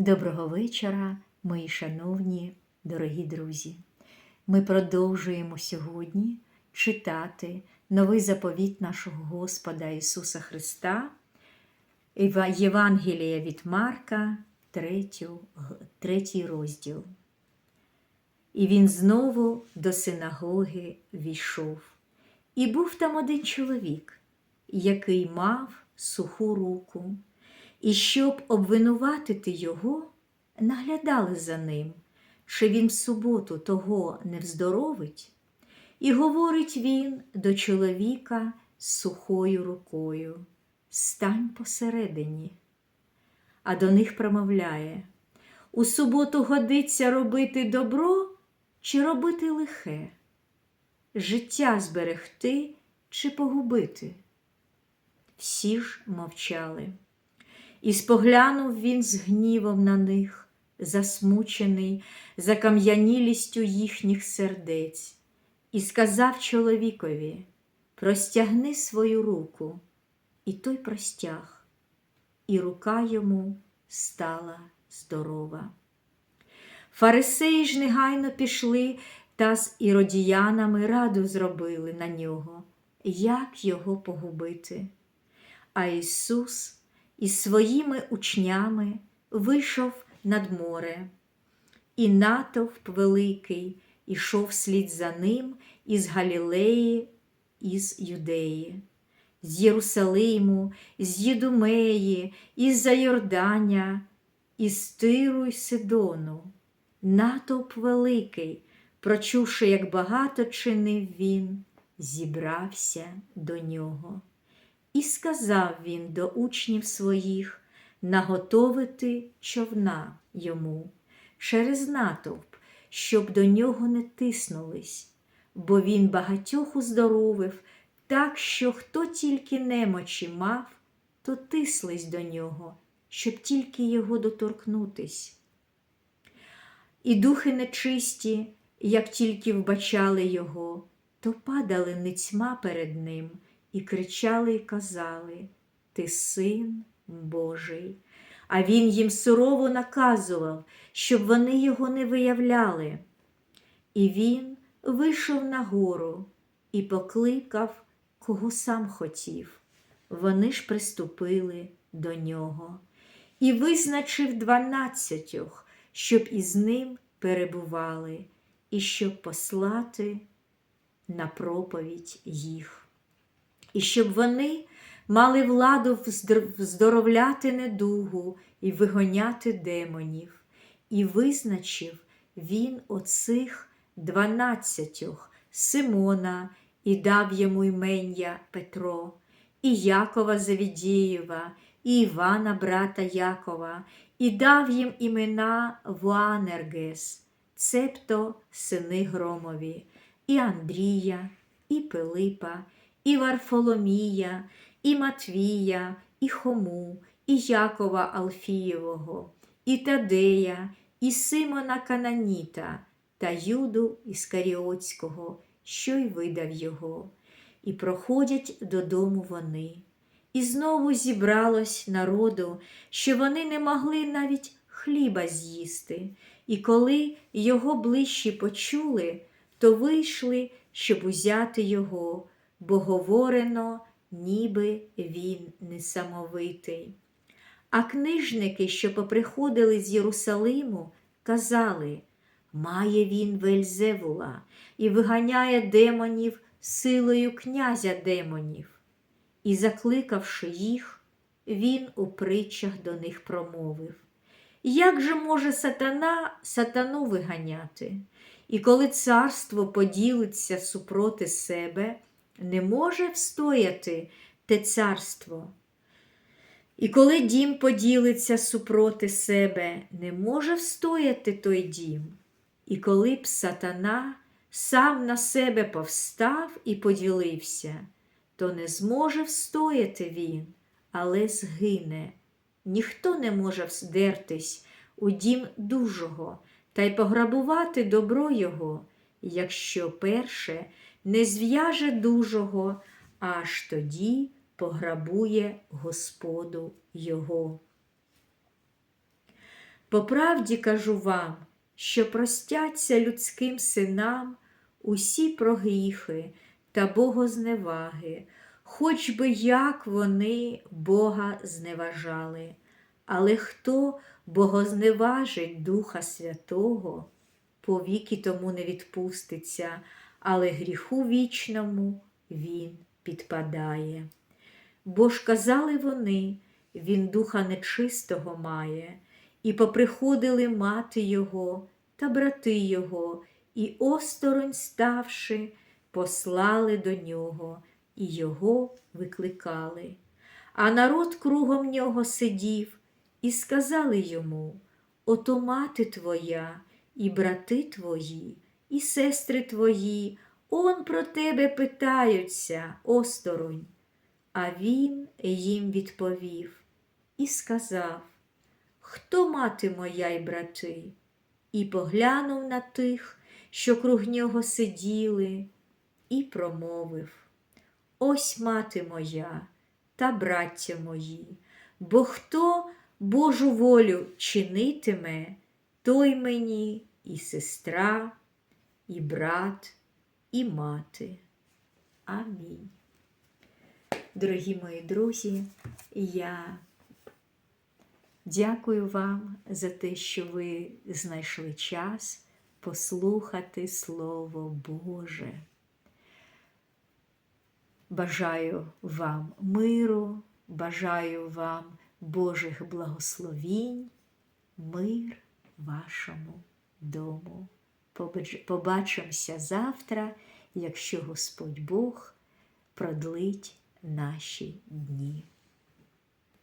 Доброго вечора, мої шановні, дорогі друзі. Ми продовжуємо сьогодні читати новий заповіт нашого Господа Ісуса Христа, Євангелія від Марка, третій розділ. І він знову до синагоги війшов. І був там один чоловік, який мав суху руку, і щоб обвинуватити його, наглядали за ним, чи він в суботу того не вздоровить, і говорить він до чоловіка з сухою рукою: Стань посередині. А до них промовляє: У суботу годиться робити добро чи робити лихе, життя зберегти чи погубити. Всі ж мовчали. І споглянув він з гнівом на них, засмучений закам'янілістю їхніх сердець, і сказав чоловікові: Простягни свою руку, і той простяг, і рука йому стала здорова. Фарисеї ж негайно пішли та з іродіянами раду зробили на нього, як його погубити. А Ісус із своїми учнями вийшов над море, і натовп великий ішов слід за ним із Галілеї, із Юдеї, з Єрусалиму, з Єдумеї, із за Йордання, із Тиру й Сидону. Натовп великий, прочувши, як багато чинив він, зібрався до нього. І сказав він до учнів своїх наготовити човна йому через натовп, щоб до нього не тиснулись, бо він багатьох уздоровив, так що хто тільки немочі мав, то тислись до нього, щоб тільки його доторкнутись. І духи нечисті, як тільки вбачали його, то падали ницьма перед ним і кричали й казали: Ти син Божий. А він їм сурово наказував, щоб вони його не виявляли. І він вийшов на гору і покликав, кого сам хотів. Вони ж приступили до нього і визначив дванадцятьох, щоб із ним перебували, і щоб послати на проповідь їх і щоб вони мали владу вздоровляти недугу і вигоняти демонів, і визначив він оцих дванадцятьох Симона і дав йому ймення Петро, і Якова Завідієва, і Івана, брата Якова, і дав їм імена Вуанергес, цебто сини Громові, і Андрія, і Пилипа, і Варфоломія, і Матвія, і Хому, і Якова Алфієвого, і Тадея, і Симона Кананіта та Юду Іскаріотського, що й видав його. І проходять додому вони. І знову зібралось народу, що вони не могли навіть хліба з'їсти, і коли його ближчі почули, то вийшли, щоб узяти його, бо говорено, ніби він несамовитий. А книжники, що поприходили з Єрусалиму, казали, має він Вельзевула і виганяє демонів силою князя демонів. І, закликавши їх, він у притчах до них промовив: Як же може сатана сатану виганяти? І коли царство поділиться супроти себе, не може встояти те царство. І коли дім поділиться супроти себе, не може встояти той дім. І коли б сатана сам на себе повстав і поділився, то не зможе встояти він, але згине. Ніхто не може вздертись у дім дужого та й пограбувати добро його, якщо перше не зв'яже дужого, аж тоді пограбує Господу його. По правді кажу вам, що простяться людським синам усі прогріхи та богозневаги, хоч би як вони Бога зневажали. Але хто богозневажить Духа Святого, повіки тому не відпуститься, але гріху вічному він підпадає. Бо ж казали вони, він духа нечистого має, і поприходили мати його та брати його, і осторонь ставши, послали до нього, і його викликали. А народ кругом нього сидів, і сказали йому: Ото мати твоя, і брати твої, і сестри твої, он про тебе питаються, осторонь. А він їм відповів і сказав: Хто мати моя й брати? І поглянув на тих, що круг нього сиділи, і промовив: Ось мати моя та браття мої, бо хто Божу волю чинитиме, той мені і сестра, і брат, і мати. Амінь. Дорогі мої друзі, я дякую вам за те, що ви знайшли час послухати Слово Боже. Бажаю вам миру, бажаю вам Божих благословінь, мир вашому дому. Побачимося завтра, якщо Господь Бог продлить наші дні.